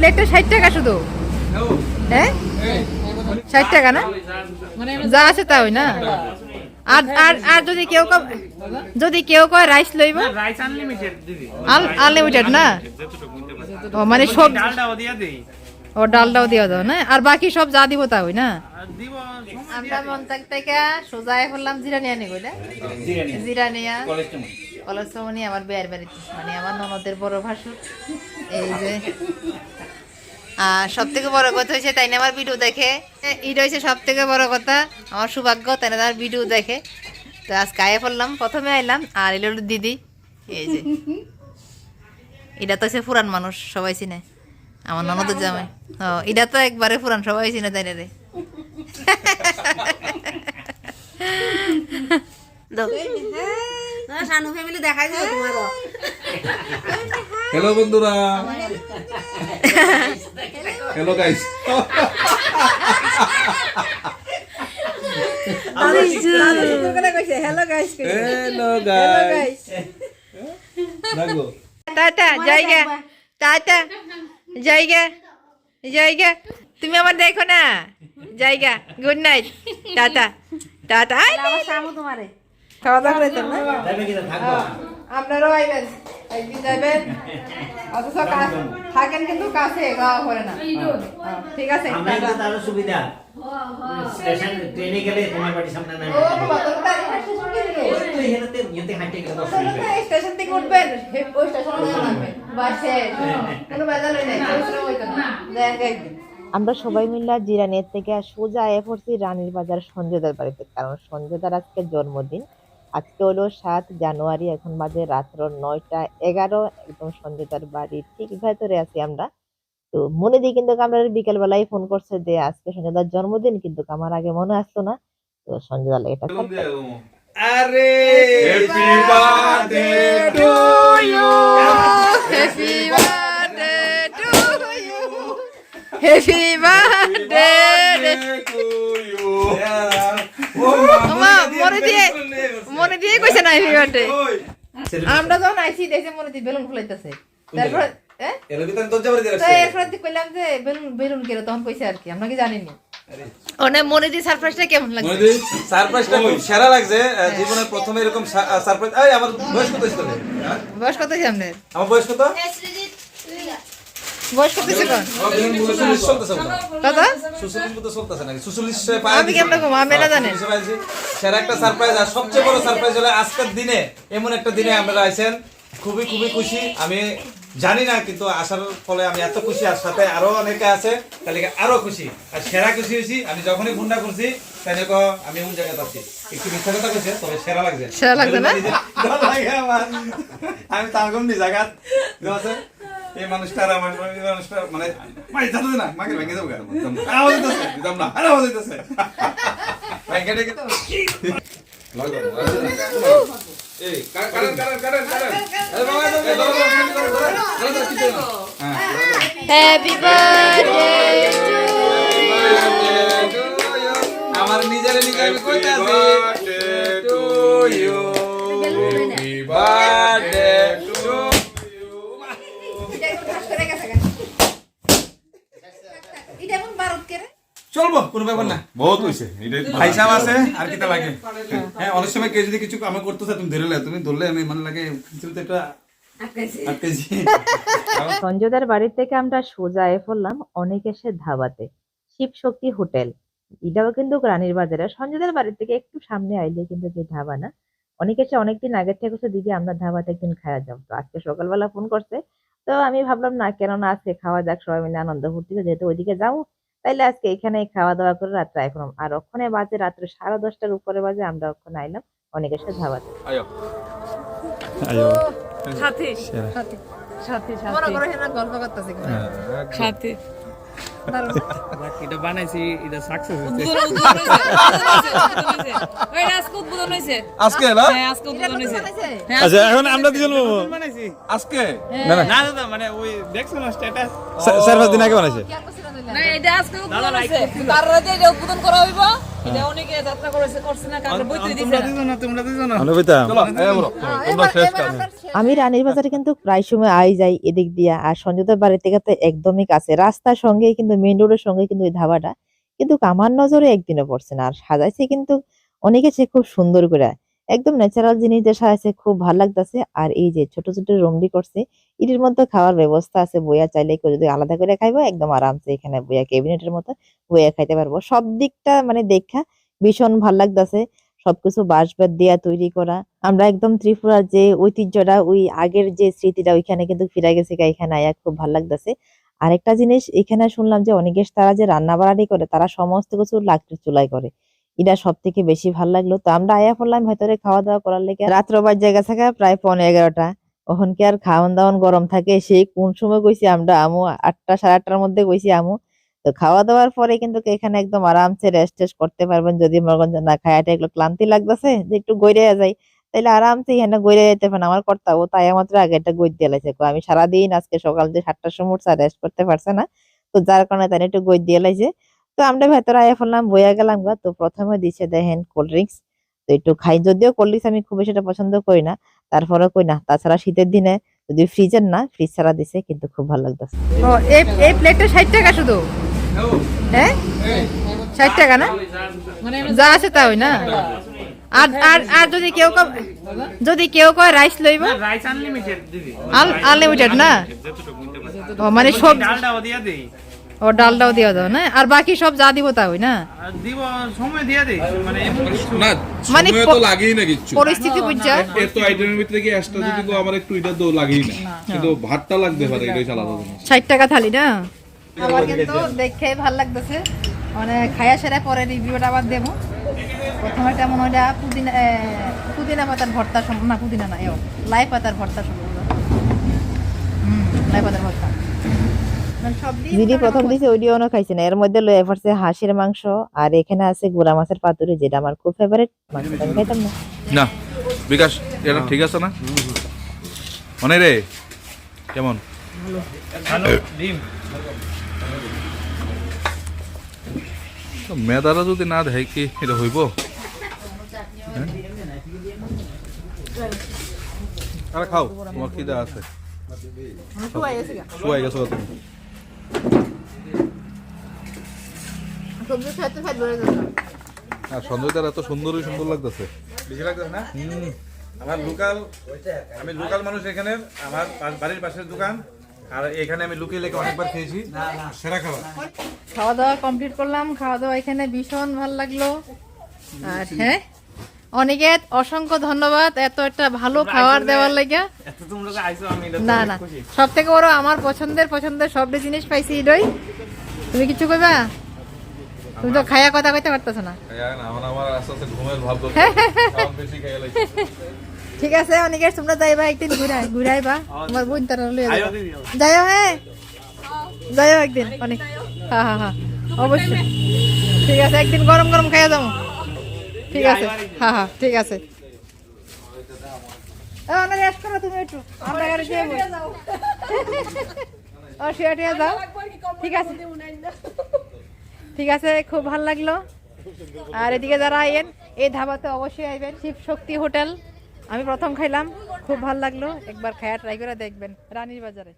প্লেটটা ষাট টাকা শুধু? হ্যাঁ? ষাট টাকা না? যা আছে তা ওই না? আর আর আর যদি কেউ যদি কেউ কয় রাইস লইব? আনলিমিটেড না? ও মানে সব ও, ডালটাও দিয়ে দাও, না? আর বাকি সব যা দিব তা ওই না? আমরা মন্তাক থেকে সোজায় করলাম জিরা নিয়ে গইলা জিরা নিয়ে কলসমনি আমার বেয়ার বাড়িতে মানে আমার ননদের বড় ভাসুর। এই যে আর সব থেকে বড় কথা হয়েছে তাই না আমার ভিডিও দেখে। এটা হয়েছে সব থেকে বড় কথা আমার সৌভাগ্য তাই না আমার ভিডিও দেখে। তো আজ গায়ে পড়লাম প্রথমে আইলাম আর এলো দিদি। এই যে এটা তো হচ্ছে পুরান মানুষ সবাই চিনে। আমার ননদের জামাই। ও এটা তো একবারে পুরান সবাই চিনে তাই রে? হ্যালো বন্ধুরা। Hello guys hello guys hello tata জায়গা টাটা জায়গা জায়গা তুমি আমার দেখো না? জায়গা গুড নাইট টাটা টাটা খাওয়া দাওয়া আপনারাও আইবেন একদিন যাবেন অথচ থাকেন কিন্তু কাছে গাওয়া করে না। হ্যাঁ, ঠিক আছে। আমরা টাটা। কিন্তু তারও সুবিধা। স্টেশন ট্রেনে গেলে তোমার বাড়ির সামনে নামে ও বাবা, তোর তারিখ শেষ করে দিলে। ওই তো এখানে ইয়েতে হাঁটে গেলে দশ মিনিট। লাগে। এই স্টেশন থেকে উঠবেন ওই স্টেশনে বাসে কোনো বেজাল নেই পরিশ্রম হইতো না। দেখ একদিন। আমরা সবাই মিলে জিরানের থেকে সোজা আয়া পড়ছি রানীর বাজার সঞ্জয়দার বাড়িতে কারণ সঞ্জয়দার আজকে জন্মদিন। আজকে হলো সাত জানুয়ারি এখন বাজে রাত্র নয়টা এগারো একদম সঞ্জয়দার বাড়ি। ঠিক ভেতরে আছি আমরা। তো মনে দিয়ে কিন্তু আমরা বিকেল বেলায় ফোন করছে যে আজকে সঞ্জয়দার জন্মদিন কিন্তু আমার আগে মনে আসতো না। তো সঞ্জয়দা এটা আরে! Happy birthday to you happy birthday to you happy birthday to you ওমা মনে দিয়ে মনে দিয়ে কইছে না হ্যাপি আমরা যখন আইছি দেখে মনে দিয়ে বেলুন ফুলাইতেছে। তারপর হ্যাঁ এর ভিতরে দরজা বাড়ি দিয়ে তো রাখছে। এরপর দিয়ে কইলাম যে বেলুন বেলুন কেন তখন কইছে আর কি আমরা কি জানিনি। ওনে মনে দিয়ে সারপ্রাইজটা কেমন লাগছে? মনে সারপ্রাইজটা খুব সেরা লাগছে জীবনের প্রথমে এরকম সারপ্রাইজ এই আমার বয়স কত ছিল বয়স কত আমার বয়স কত? বয়স কত ছিল মনে হয়। সুচল্লিশ আমি কেমনে? আমি না। সেরা একটা সারপ্রাইজ আর সবচেয়ে বড় সারপ্রাইজ হলো আজকের দিনে এমন একটা দিনে আপনারা আইছেন খুবই খুবই খুশি আমি জানি না কিন্তু আসার ফলে আমি এত খুশি আর সাথে আরও অনেকে আছে তাহলে আরও খুশি আর সেরা খুশি হয়েছি আমি যখনই ফোনটা করছি তাই দেখো আমি কোন জায়গায় আছি একটু মিথ্যা কথা কইছে তবে সেরা লাগছে সেরা লাগছে না? আমি তার জায়গা আছে এই মানুষটার আমার এই মানুষটা মানে মাই জানো না মাকে ভেঙে যাব কেন? আওয়াজ হইতেছে দিতাম না। আরে আওয়াজ হইতেছে। ভেঙে ডেকে তো এই আরে হ্যাঁ হ্যাপি বার্থডে আমার নিজের নিজে আমি চলবো কোনো ব্যাপার না। বহুত হইছে। ভাই সাহেব আছে আর লাগে? হ্যাঁ অনেক সময় কেউ যদি কিছু আমি করতেছে তুমি ধরে তুমি ধরলে আমি মানে লাগে কিছু তো একটা সঞ্জয়দার বাড়ি থেকে আমরা সোজা এ পড়লাম অনেক এসে ধাবাতে। শিব শক্তি হোটেল। এটাও কিন্তু রানীর বাজারে। সঞ্জয়দার বাড়ি থেকে একটু সামনে আইলে কিন্তু যে ধাবা না? অনেক এসে অনেকদিন আগের থেকে বলছে, দিদি আমরা ধাবাতে একদিন খাওয়া যাব। তো আজকে সকালবেলা ফোন করছে। তো আমি ভাবলাম না কেননা আজকে খাওয়া যাক সবাই মিলে আনন্দ ফুর্তিতে। যেহেতু ওইদিকে যাব তাইলে আজকে এখানে খাওয়া দাওয়া করে রাত্রে আইলাম আর ওখানে বাজে রাত্রে সাড়ে দশটার উপরে বাজে আমরা ওখানে আইলাম অনেকের এসে ধাবাতে সাথে সাথে। সাথে করো হেনা গল্প করতেছে সাথে। এটা বানাইছি এটা সাকসেস হয়েছে আজকে না? আচ্ছা এখন আমরা দুজন বানাইছি। আজকে? না না। না দাদা মানে ওই দেখছ না স্ট্যাটাস চার পাঁচ দিন আগে বানাইছে। দাদা লাইক তার রাতে এটা উদ্বোধন করা হইব। এটা অনেকে যাত্রা করেছে করছে না কারণ বইতে দিছে তোমরা দিছো না। তোমরা দিছো না আমি রানীর বাজারে কিন্তু প্রায় সময় আই যাই এদিক দিয়া আর সঞ্জয়দের বাড়ি থেকে তো একদমই কাছে। রাস্তার সঙ্গে কিন্তু মেইন রোডের সঙ্গে কিন্তু ওই ধাবাটা। কিন্তু আমার নজরে একদিনও পড়ছে না আর সাজাইছে কিন্তু অনেকে সে খুব সুন্দর করে। একদম ন্যাচারাল জিনিস দিয়ে সাজাইছে খুব ভালো লাগতেছে। আর এই যে ছোট ছোট রুমডি করছে, এটির মধ্যে খাওয়ার ব্যবস্থা আছে। বইয়া চাইলে কেউ যদি আলাদা করে খাইবো, একদম আরামসে এখানে বইয়া ক্যাবিনেটের মতো বইয়া খাইতে পারব। সব দিকটা মানে দেখা ভীষণ ভালো লাগতেছে। সবকিছু বাঁশবেত দিয়া তৈরি করা। আমরা একদম ত্রিপুরার যে ঐতিহ্যটা, ওই আগের যে স্মৃতিটা, ওইখানে কিন্তু ফিরে গেছে এখানে আয়া খুব ভালো লাগতেছে। আরেকটা জিনিস এখানে শুনলাম যে অনেকের তারা যে রান্না বাড়ানি করে, তারা সমস্ত কিছু লাকড়ির চুলাই করে। এটা সব থেকে বেশি ভালো লাগল। তো আমরা আয়া পড়লাম ভেতরে খাওয়া দাওয়া করার লেগে। রাত্র বাজ জায়গা থাকা, প্রায় পনেরো এগারোটা। ওখান কি আর খাওয়ান দাওয়ান গরম থাকে? সেই কোন সময় কইছি আমরা? আমু আটটা, সাড়ে আটটার মধ্যে কইছি আমু। তো খাওয়া দাওয়ার পরে কিন্তু এখানে একদম আরামসে রেস্ট টেস্ট করতে পারবেন। যদি যে না, খায়াটা এগুলো ক্লান্তি লাগতেছে, যে একটু গইরে যায় তাইলে আরামসে এখানে গইরে যেতে পারেন। আমার কর্তা ও তাই মাত্র আগে একটা গই দিয়ে কয়, আমি সারাদিন আজকে সকাল যে সাতটার সময় রেস্ট করতে পারছে না। তো যার কারণে তাই একটু গই দিয়ে লাইছে। তো আমরা ভেতরে আয়া ফেললাম বইয়া গেলাম গা। তো প্রথমে দিছে দেখেন কোল্ড ড্রিঙ্কস তো একটু খাই। যদিও কোল্ড ড্রিঙ্কস আমি খুব বেশি একটা পছন্দ করি না তারপরে কই না। তাছাড়া শীতের দিনে যদি ফ্রিজের না ফ্রিজ ছাড়া দিছে কিন্তু খুব ভালো লাগতেছে। ও এই এই প্লেটটা ষাট টাকা শুধু? হ্যাঁ? ষাট টাকা না? যা আছে তা ওই না? আর আর আর যদি কেউ কয়- যদি কেউ কয় রাইস লইব? রাইস আনলিমিটেড দিবি। আনলিমিটেড না? ও মানে সব ডালটাও দিয়া দেই। ও ডালটাও দিয়ে দাও না? আর বাকি সব যা দিব তা ওই না দিব সময় দিয়া দেই। মানে না মানে তো লাগেই না কিচ্ছু। পরিস্থিতি বুঝছা? এর তো আইটেমের ভিতরে কি এক্সট্রা যদি আমার একটু এটা তো লাগেই না। কিন্তু ভাতটা লাগতে পারে এটাই আলাদা জিনিস। ষাট টাকা থালি না? আমার কিন্তু দেখে ভালো লাগতেছে। মানে খায়া সেরা পরে রিভিউটা আবার দেবো। প্রথমে কেমন ওইটা পুদিনা পুদিনা পাতার ভর্তা সম- না পুদিনা না এও লাই পাতার ভর্তা সম্ভবত হুম লাই পাতার ভর্তা। মানে মোটামুটি প্রথম দিছে ওইডিও খাইছে না। এর মধ্যে লয়ে পড়ছে হাঁসের মাংস আর এখানে আছে গুড়া মাছের পাতুরি যেটা আমার খুব ফেভারিট মাংস খাইতাম না। না বিকাশ এটা ঠিক আছে না? মানে রে কেমন? ভালো ডিম। তো মেদারা যদি না দেয় কি এটা হইব? হ্যাঁ? আরে খাও। তোমার খিদা আছে। শুয়াই গেছো তুমি। আর সঞ্জয় এত সুন্দরই সুন্দর লাগতেছে। বেশি লাগতেছে না? আমার লোকাল আমি লোকাল মানুষ এখানে আমার বাড়ির পাশের দোকান আর এখানে আমি লুকিয়ে লেগে অনেকবার খেয়েছি। সেরা খাবার। খাওয়া দাওয়া কমপ্লিট করলাম খাওয়া দাওয়া এখানে ভীষণ ভালো লাগল। আর হ্যাঁ? অনিকেত অসংখ্য ধন্যবাদ। এত একটা ভালো খাবার দেওয়ার লাগে। এত তোমরা যে আইছো আমি এটা না না। সব থেকে বড় আমার পছন্দের পছন্দের সব জিনিস পাইছি এটাই তুমি কিছু কইবা? তুমি তো খায়া কথা কইতে পারতেছো না। আমার আমার আস্তে আস্তে ঘুমের ভাব বেশি খেয়ে লাগছে। ঠিক আছে অনেকের তোমরা যাইবা একদিন ঘুরাই ঘুরাইবা তোমার বোন তারা যাইও হ্যাঁ। যাইও একদিন অনেক। হ্যাঁ হ্যাঁ হ্যাঁ অবশ্যই। ঠিক আছে একদিন গরম গরম খাইয়া যাব। ঠিক আছে। হ্যাঁ হ্যাঁ ঠিক আছে। আমরা যাও। ঠিক আছে। ঠিক আছে, খুব ভালো লাগল। আর এদিকে যারা আইয়েন, এই ধাবাতে অবশ্যই আইবেন। শিব শক্তি হোটেল। আমি প্রথম খাইলাম। খুব ভালো লাগল। একবার খায়া ট্রাই করে দেখবেন। রানীর বাজারে।